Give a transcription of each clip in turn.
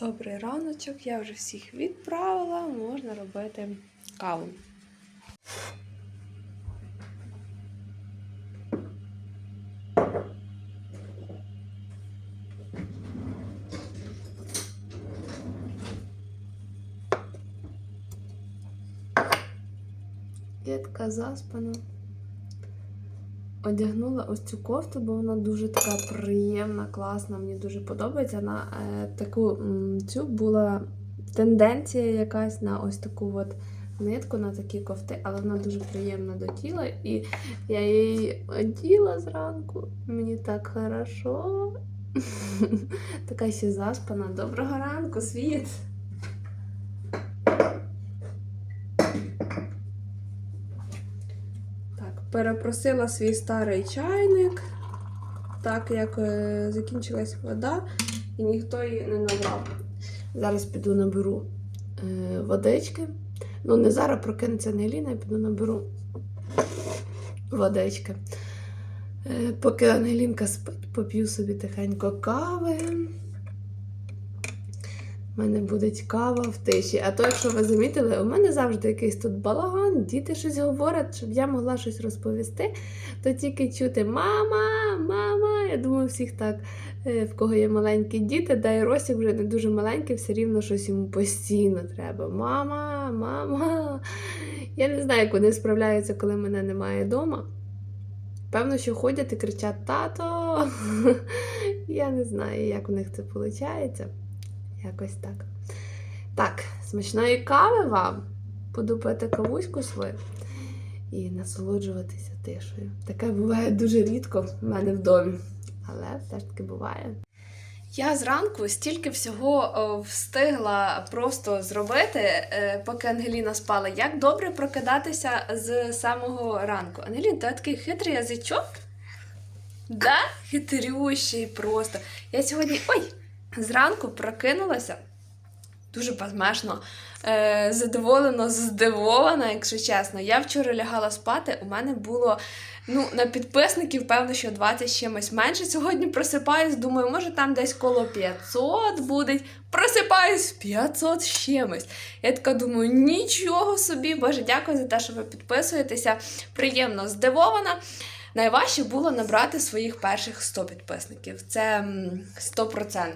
Добрий раночок, я вже всіх відправила, можна робити каву. Така заспана. Одягнула ось цю кофту, бо вона дуже така приємна, класна, мені дуже подобається. На е, таку цю була тенденція якась на ось таку от нитку, на такі кофти, але вона дуже приємна до тіла. І я її оділа зранку. Мені так хорошо. Така ще заспана. Доброго ранку, світ! Так, перепросила свій старий чайник, так як е, закінчилась вода, і ніхто її не набрав. Зараз піду наберу е, водички. Ну, не зараз прокинеться Ангеліна, я піду наберу водички. Е, поки Ангелінка спить, поп'ю собі тихенько кави. У мене буде кава в тиші. А то, якщо ви замітили, у мене завжди якийсь тут балаган, діти щось говорять, щоб я могла щось розповісти, то тільки чути мама, мама. Я думаю, всіх так, е, в кого є маленькі діти, да і Росік вже не дуже маленький, все рівно щось йому постійно треба. Мама, мама. Я не знаю, як вони справляються, коли мене немає вдома. Певно, що ходять і кричать тато. Я не знаю, як у них це виходить. Якось так. Так, смачної кави вам. Буду пити кавуську свою і насолоджуватися тишею. Таке буває дуже рідко в мене в домі, але все ж таки буває. Я зранку стільки всього встигла просто зробити, е, поки Ангеліна спала. Як добре прокидатися з самого ранку. Ангелін, ти такий хитрий язичок? Да? Хитрющий просто. Я сьогодні. Ой! Зранку прокинулася дуже безмежно, е, задоволено, здивована, якщо чесно. Я вчора лягала спати, у мене було ну, на підписників, певно, що 20 чимось менше. Сьогодні просипаюсь, думаю, може там десь коло 500 буде. Просипаюсь 500 з чимось. Я така думаю, нічого собі, Боже, дякую за те, що ви підписуєтеся. Приємно здивована. Найважче було набрати своїх перших 100 підписників. Це 100%.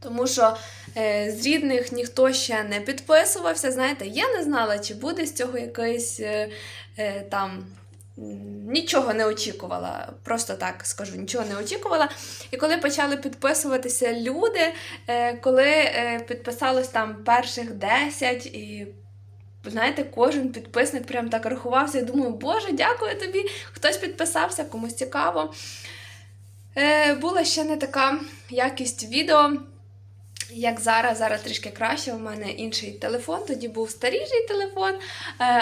Тому що е, з рідних ніхто ще не підписувався. Знаєте, я не знала, чи буде з цього якийсь е, е, там. Нічого не очікувала, просто так скажу, нічого не очікувала. І коли почали підписуватися люди, е, коли е, підписалось там перших 10 і Знаєте, кожен підписник прям так рахувався. Я думаю, Боже, дякую тобі. Хтось підписався, комусь цікаво. Е, була ще не така якість відео, як зараз. Зараз трішки краще. У мене інший телефон, тоді був старіший телефон. Е,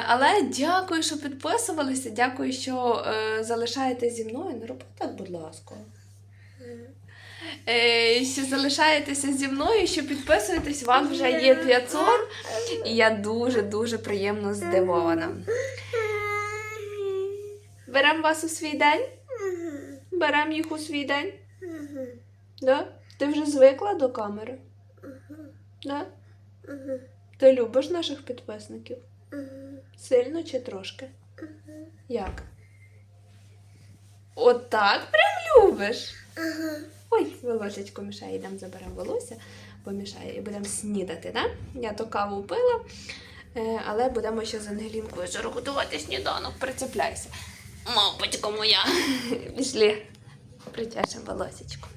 але дякую, що підписувалися. Дякую, що е, залишаєтесь зі мною. Не робіть так, будь ласка. Е, що залишаєтеся зі мною, що підписуєтесь, вам вже є 500. І я дуже-дуже приємно здивована. Беремо вас у свій день? Беремо їх у свій день? Да? Ти вже звикла до камери? Да? Ти любиш наших підписників? Сильно чи трошки? Як? Отак прям любиш? Ой, волосечко мішає, йдемо заберемо волосся, помішає і будемо снідати, да? Я то каву пила, е, але будемо ще з Ангелінкою вже готувати сніданок, прицепляйся. Мавпочко моя. Пішли, причешемо волосечко.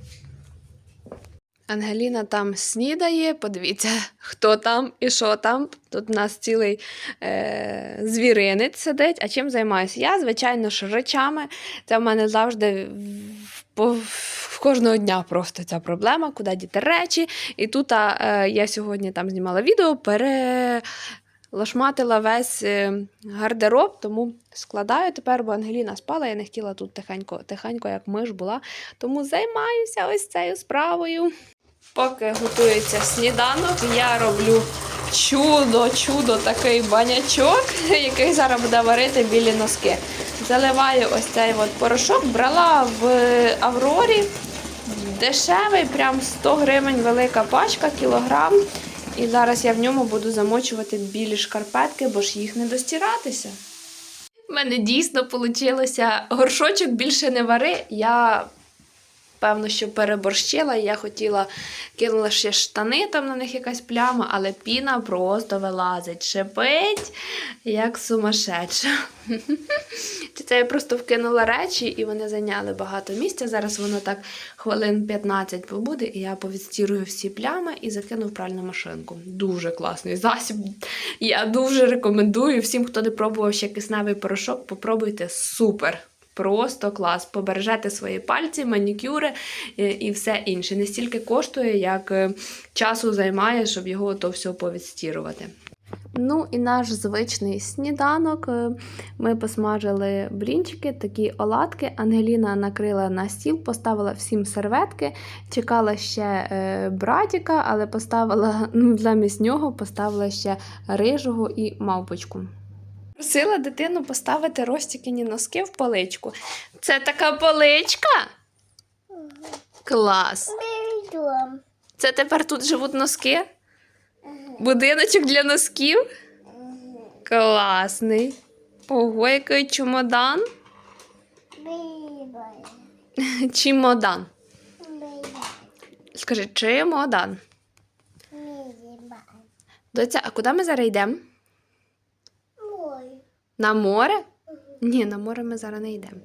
Ангеліна там снідає, подивіться, хто там і що там. Тут у нас цілий е, звіринець сидить. А чим займаюся? Я, звичайно ж, речами. Це в мене завжди в кожного дня просто ця проблема, куди діти речі. І тут а, е, я сьогодні там знімала відео, перелашматила весь е, гардероб, тому складаю тепер, бо Ангеліна спала, я не хотіла тут тихенько, тихенько, як миш була. Тому займаюся ось цією справою. Поки готується сніданок, я роблю чудо, чудо такий банячок, який зараз буде варити білі носки. Заливаю ось цей от порошок, брала в Аврорі. Дешевий, прям 100 гривень велика пачка, кілограм. І зараз я в ньому буду замочувати білі шкарпетки, бо ж їх не достиратися. У мене дійсно вийшло горшочок більше не вари. Я певно, що переборщила. і Я хотіла кинула ще штани, там на них якась пляма, але піна просто вилазить, шипить, як сумасшедша. Це я просто вкинула речі, і вони зайняли багато місця. Зараз воно так хвилин 15 побуде, і я повідстірую всі плями і закину в пральну машинку. Дуже класний засіб. Я дуже рекомендую всім, хто не пробував ще кисневий порошок, попробуйте супер. Просто клас. Побережете свої пальці, манікюри е, і все інше. Не стільки коштує, як е, часу займає, щоб його то все повідстірувати. Ну і наш звичний сніданок. Е, Ми посмажили блінчики, такі оладки. Ангеліна накрила на стіл, поставила всім серветки, чекала ще братіка, але поставила ну, замість нього поставила ще рижого і мавпочку. Просила дитину поставити розтікені носки в поличку. Це така поличка? Клас! Це тепер тут живуть носки? Будиночок для носків? Класний. Ого, який чемодан. Чемодан. Скажи, чемодан. Доця, а куди ми зараз йдемо? На море? Ні, на море ми зараз не йдемо.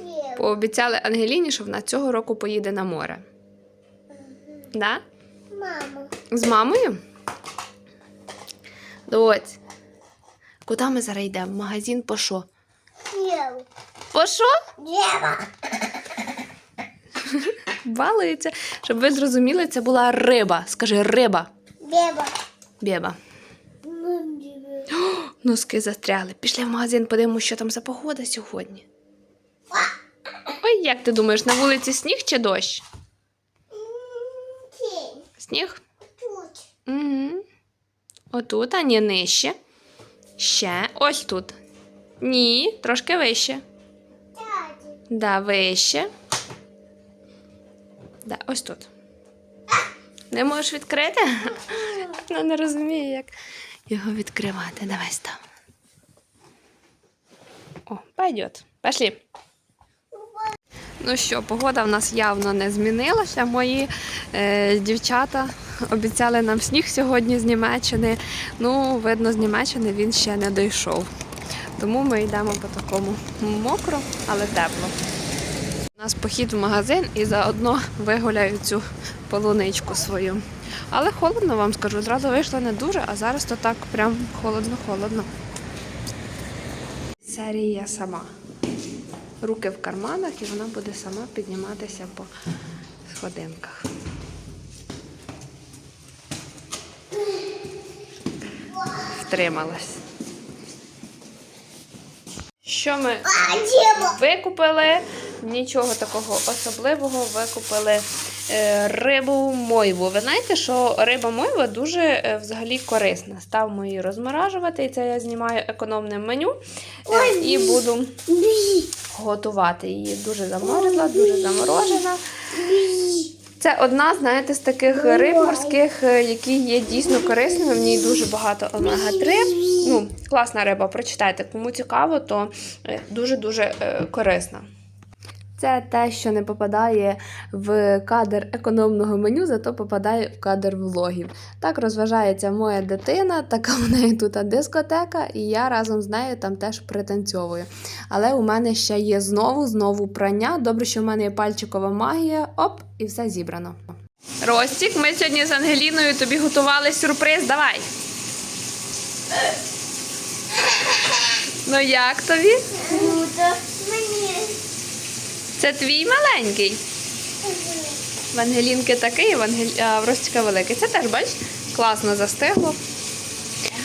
Ем. Пообіцяли Ангеліні, що вона цього року поїде на море. Да? Мама. З мамою? Доць. Куди ми зараз йдемо? В магазин по що? По що? Балується. Щоб ви зрозуміли, це була риба. Скажи риба. Дева. Бєба. Носки застряли. Пішли в магазин, подивимося, що там за погода сьогодні. Ой, як ти думаєш, на вулиці сніг чи дощ? Сніг? Угу. Отут, а ні, нижче. Ще. Ось тут. Ні, трошки вище. Да, вище. Да, ось тут. Не можеш відкрити? Вона не розуміє, як його відкривати. Давай став. О, пойдет. Пошли. Ну що, погода в нас явно не змінилася. Мої е, дівчата обіцяли нам сніг сьогодні з Німеччини. Ну, видно, з Німеччини він ще не дійшов. Тому ми йдемо по такому мокро, але тепло. У нас похід в магазин і заодно вигуляю цю полуничку свою. Але холодно вам скажу, зразу вийшло не дуже, а зараз то так прям холодно-холодно. Серія сама. Руки в карманах і вона буде сама підніматися по сходинках. Втрималась. Що ми Викупили нічого такого особливого. Викупили рибу мойву. Ви знаєте, що риба мойва дуже е, взагалі корисна. Ставимо її розморажувати, і це я знімаю економним меню е, і буду готувати її. Дуже заморозила, дуже заморожена. Це одна, знаєте, з таких риб морських, е, які є дійсно корисними. В ній дуже багато омега-3. Ну, класна риба, прочитайте. Кому цікаво, то е, дуже-дуже е, корисна. Це те, що не попадає в кадр економного меню, зато попадає в кадр влогів. Так розважається моя дитина, така в неї тут дискотека, і я разом з нею там теж пританцьовую. Але у мене ще є знову, знову прання. Добре, що в мене є пальчикова магія. Оп, і все зібрано. Ростік, ми сьогодні з Ангеліною тобі готували сюрприз. Давай. Ну як тобі? Круто. Це твій маленький. В Ангелінки такий, в, Ангель... а в Ростіка великий. Це теж, бач, класно застигло.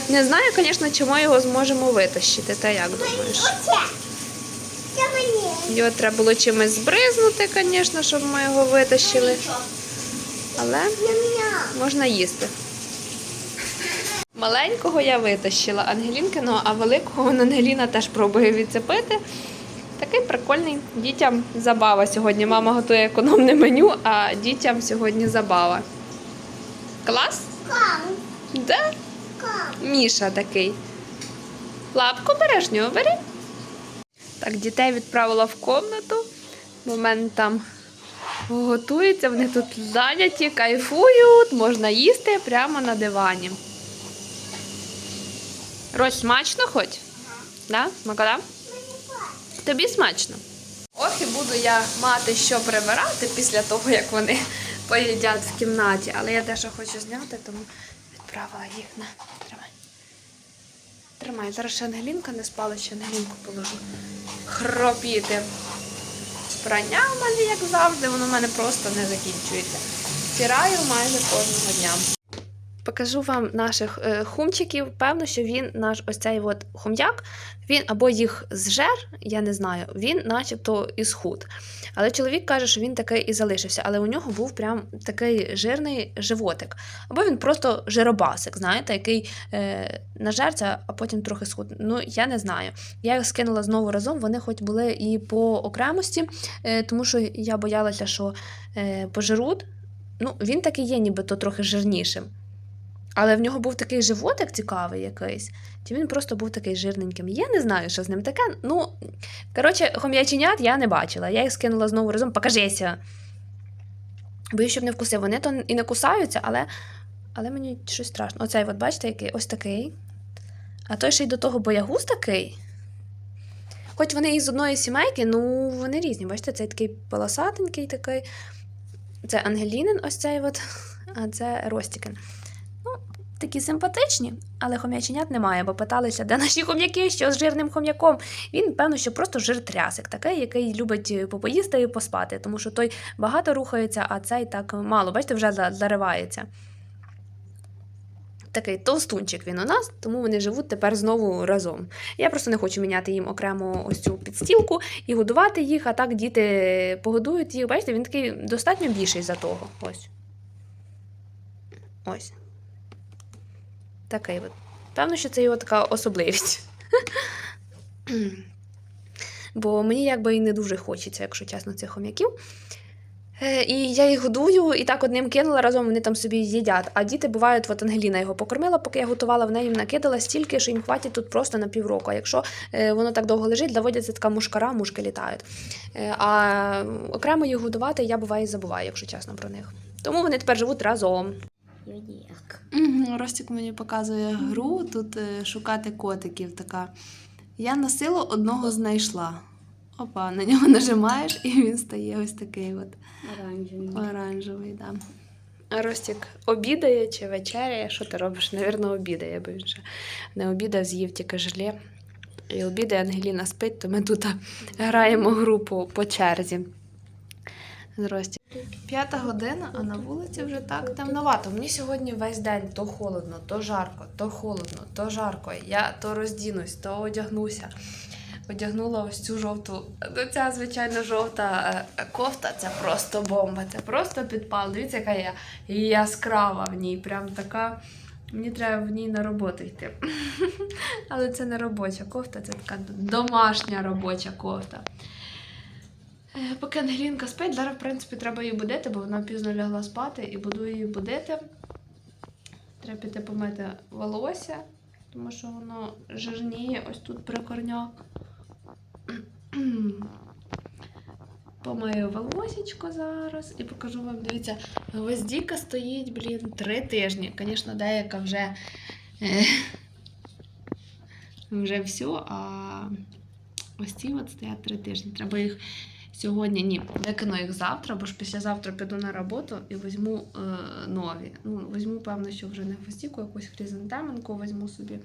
Не знаю, звісно, чи його зможемо витащити. Та як думаєш? Його треба було чимось збризнути, звісно, щоб ми його витащили. Але можна їсти. Маленького я витащила Ангелінкиного, а великого Ангеліна теж пробує відцепити. Прикольний. Дітям забава сьогодні. Мама готує економне меню, а дітям сьогодні забава. Клас? Кам, Да? кам. Міша такий. Лапку береш, нього бери. Так, дітей відправила в комнату. Момент там готується, вони тут зайняті, кайфують, можна їсти прямо на дивані. Рось, смачно хоч? Да? Смакота? Тобі смачно? Ох, і буду я мати що прибирати після того, як вони поїдять в кімнаті. Але я дещо хочу зняти, тому відправила їх на. Тримай. Тримай. Зараз ще Ангелінка не спала, ще Ангелінку положу. Хропіти. Прання в мене, як завжди, воно в мене просто не закінчується. Стираю майже кожного дня. Покажу вам наших е, хумчиків. Певно, що він наш ось цей от хом'як, він або їх зжер, я не знаю, він начебто і схуд. Але чоловік каже, що він такий і залишився, але у нього був прям такий жирний животик. Або він просто жиробасик, знаєте, який е, нажерся, а потім трохи схуд. Ну, я не знаю. Я їх скинула знову разом, вони хоч були і по окремості, е, тому що я боялася, що е, пожируть. Ну, він такий є, нібито трохи жирнішим. Але в нього був такий животик цікавий якийсь. Чи він просто був такий жирненьким? Я не знаю, що з ним таке. Ну, коротше, хом'яченят я не бачила. Я їх скинула знову разом. Покажися. Боюсь, щоб не вкусив. Вони то і не кусаються, але, але мені щось страшно. Оцей, от, бачите, який ось такий. А той ще й до того боягуз такий. Хоч вони із одної сімейки, ну вони різні. Бачите, цей такий полосатенький такий. Це Ангелінин, ось цей от, а це Ростікин. Такі симпатичні, але хом'яченят немає, бо питалися, де наші хом'яки, що з жирним хом'яком. Він, певно, що просто жиртрясик, такий, який любить попоїсти і поспати, тому що той багато рухається, а цей так мало. Бачите, вже заривається. Такий товстунчик він у нас, тому вони живуть тепер знову разом. Я просто не хочу міняти їм окремо ось цю підстілку і годувати їх, а так діти погодують їх. Бачите, він такий достатньо більший за того. Ось. Ось. Такий от. Певно, що це його така особливість. Бо мені якби і не дуже хочеться, якщо чесно, цих хом'яків. Е, І я їх годую, і так одним кинула разом, вони там собі їдять. А діти бувають, от Ангеліна його покормила, поки я готувала, вона їм накидала стільки, що їм хватить тут просто на півроку. А якщо е, воно так довго лежить, доводиться така мушкара, мушки літають. Е, А окремо їх годувати я буває і забуваю, якщо чесно про них. Тому вони тепер живуть разом. Юдік. Угу, Ростик мені показує гру, тут е, шукати котиків така. Я на силу одного знайшла. Опа, на нього нажимаєш, і він стає ось такий от Оранжевий. оранжевий. Да. А Ростік обідає чи вечеряє? Що ти робиш? Навірно, обідає, бо він ще не обідав, з'їв тільки желе. І обідає Ангеліна спить, то ми тут граємо групу по черзі. З Ростік. П'ята година, а на вулиці вже так темновато. Мені сьогодні весь день то холодно, то жарко, то холодно, то жарко. Я то роздінусь, то одягнуся. Одягнула ось цю жовту. Ну, ця, звичайно, жовта е, кофта це просто бомба. Це просто підпал. Дивіться, яка я яскрава в ній. Прям така. Мені треба в ній на роботу йти. Але це не робоча кофта, це така домашня робоча кофта. Е, Поки Ангелінка спить, зараз, в принципі, треба її будити, бо вона пізно лягла спати і буду її будити. Треба піти помити волосся, тому що воно жирніє ось тут при корнях. Помию волосечко зараз і покажу вам. Дивіться, гвоздіка стоїть, блін, три тижні. Звісно, деяка вже, е, вже все, а ось ці от стоять три тижні. Треба їх сьогодні, ні, викину їх завтра, бо ж післязавтра піду на роботу і візьму е, нові. Ну, візьму, певно, що вже не гвоздіку, якусь хризантеминку візьму собі.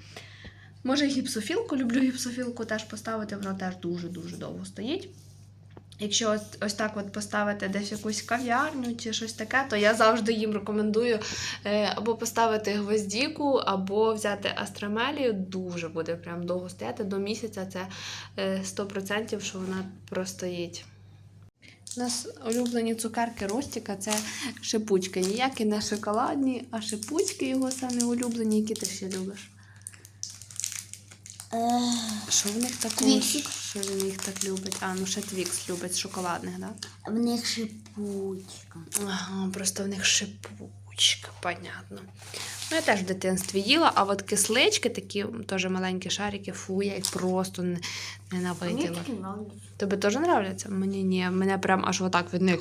Може, гіпсофілку, люблю гіпсофілку теж поставити, вона теж дуже-дуже довго стоїть. Якщо ось, ось так от поставити десь якусь кав'ярню чи щось таке, то я завжди їм рекомендую е, або поставити гвоздіку, або взяти астромелію. Дуже буде прям довго стояти. До місяця це е, 100%, що вона простоїть. У нас улюблені цукерки Ростіка це шипучки. Ніякі не шоколадні, а шипучки його самі улюблені, які ти ще любиш. Що в них такого? Твіксик. Що він їх так любить? А, ну ще твікс любить шоколадних, так? Да? В них шипучка. Ага, просто в них шипучка, понятно. Ну, я теж в дитинстві їла, а от кислички, такі теж маленькі шарики, фу, я їх просто не- ненавиділа. Тобі теж нравляться? Мені ні, мене прям аж отак від них.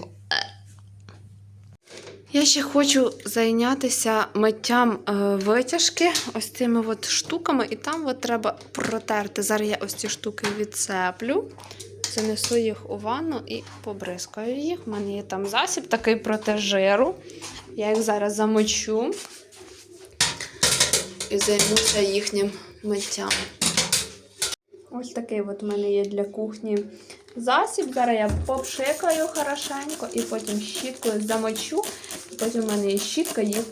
Я ще хочу зайнятися миттям е, витяжки ось цими от штуками, і там от треба протерти. Зараз я ось ці штуки відцеплю, занесу їх у ванну і побризкаю їх. У мене є там засіб такий проти жиру. Я їх зараз замочу і займуся їхнім миттям. Ось такий от у мене є для кухні засіб. Зараз я попшикаю хорошенько і потім щіткою замочу. Потім у мене є щітка, їх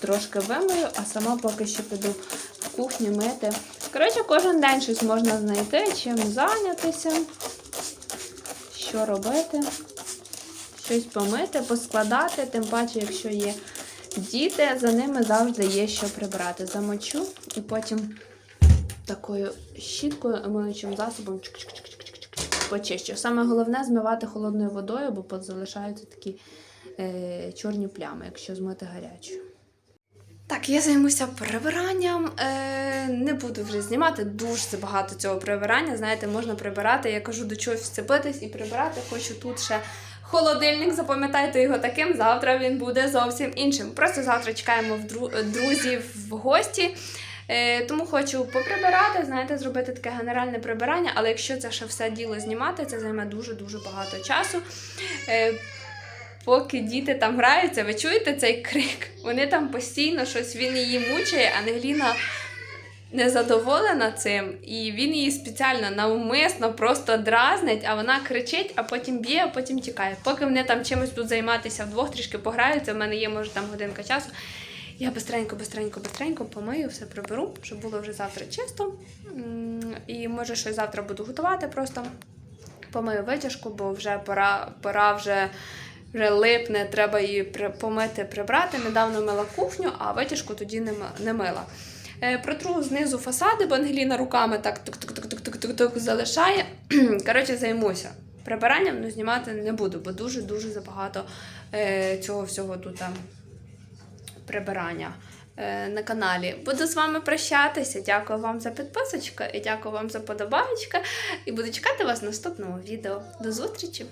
трошки вимию, а сама поки що піду в кухню мити. Коротше, кожен день щось можна знайти, чим зайнятися, що робити, щось помити, поскладати, тим паче, якщо є діти, за ними завжди є що прибрати. Замочу і потім такою щіткою, миючим засобом чик-чик-чик-чик-чик-чик почищу. Саме головне змивати холодною водою, бо позалишаються такі е, чорні плями, якщо змити гарячою. Так, я займуся прибиранням. Е, не буду вже знімати дуже багато цього прибирання. Знаєте, можна прибирати. Я кажу, до чогось вцепитись і прибирати. Хочу тут ще холодильник. Запам'ятайте його таким. Завтра він буде зовсім іншим. Просто завтра чекаємо в друзів в гості. Е, тому хочу поприбирати, знаєте, зробити таке генеральне прибирання, але якщо це ще все діло знімати, це займе дуже-дуже багато часу. Е, поки діти там граються, ви чуєте цей крик? Вони там постійно щось він її мучає, Ангеліна незадоволена цим, і він її спеціально навмисно просто дразнить, а вона кричить, а потім б'є, а потім тікає. Поки вони там чимось тут займатися вдвох, трішки пограються, в мене є, може, там годинка часу. Я бистренько, бистренько, бистренько помию, все приберу, щоб було вже завтра чисто. І може щось завтра буду готувати просто. Помию витяжку, бо вже пора, пора вже, вже липне, треба її помити, прибрати. Недавно мила кухню, а витяжку тоді не мила. Е, Протру знизу фасади, бо Ангеліна руками так тук-тук-тук-тук-тук залишає. Коротше, займуся. Прибиранням ну, знімати не буду, бо дуже-дуже забагато е, цього всього тут прибирання е, на каналі. Буду з вами прощатися. Дякую вам за підписочку і дякую вам за подобаєчка. І буду чекати вас в наступному відео. До зустрічі!